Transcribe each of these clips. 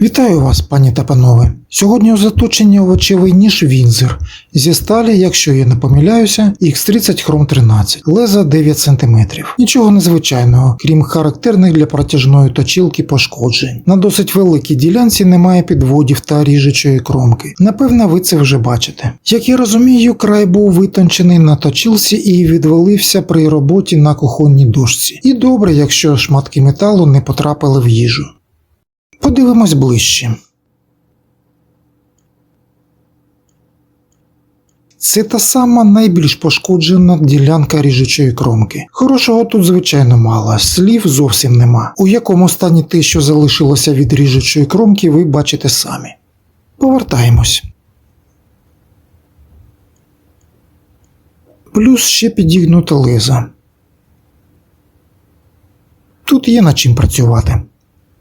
Вітаю вас, пані та панове. Сьогодні у заточенні овочевий ніж Вінзер зі сталі, якщо я не помиляюся, X30 Chrome 13, леза 9 см. Нічого незвичайного, крім характерних для протяжної точілки пошкоджень. На досить великій ділянці немає підводів та ріжучої кромки. Напевно, ви це вже бачите. Як я розумію, край був витончений на точілці і відвалився при роботі на кухонній дошці. І добре, якщо шматки металу не потрапили в їжу. Подивимось ближче. Це та сама найбільш пошкоджена ділянка ріжучої кромки. Хорошого тут, звичайно, мало, слів зовсім нема. У якому стані те, що залишилося від ріжучої кромки, ви бачите самі. Повертаємось. Плюс ще підігнута леза. Тут є над чим працювати.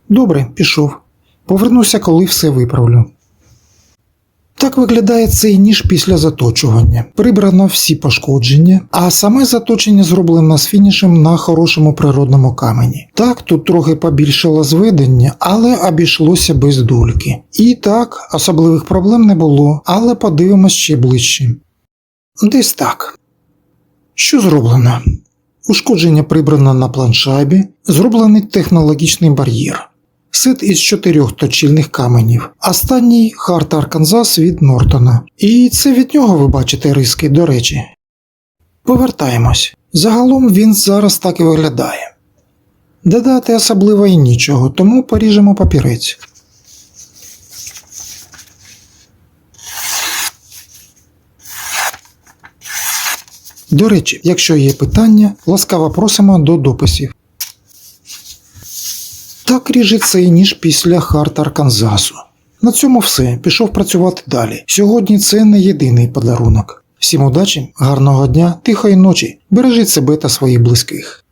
Добре, пішов. Повернуся, коли все виправлю. Так виглядає цей ніж після заточування. Прибрано всі пошкодження, а саме заточення зроблено з фінішем на хорошому природному камені. Так, тут трохи побільшало зведення, але обійшлося без дульки. І так, особливих проблем не було, але подивимось ще ближче. Десь так. Що зроблено? Ушкодження прибрано на планшайбі, зроблений технологічний бар'єр. Сет із чотирьох точильних каменів. Останній Харт Арканзас від Нортона. І це від нього ви бачите риски, до речі. Повертаємось. Загалом він зараз так і виглядає. Додати особливо і нічого, тому поріжемо папірець. До речі, якщо є питання, ласкаво просимо до дописів. Так ріже цей ніж після харт Арканзасу. На цьому все. Пішов працювати далі. Сьогодні це не єдиний подарунок. Всім удачі, гарного дня, тихої ночі. Бережіть себе та своїх близьких.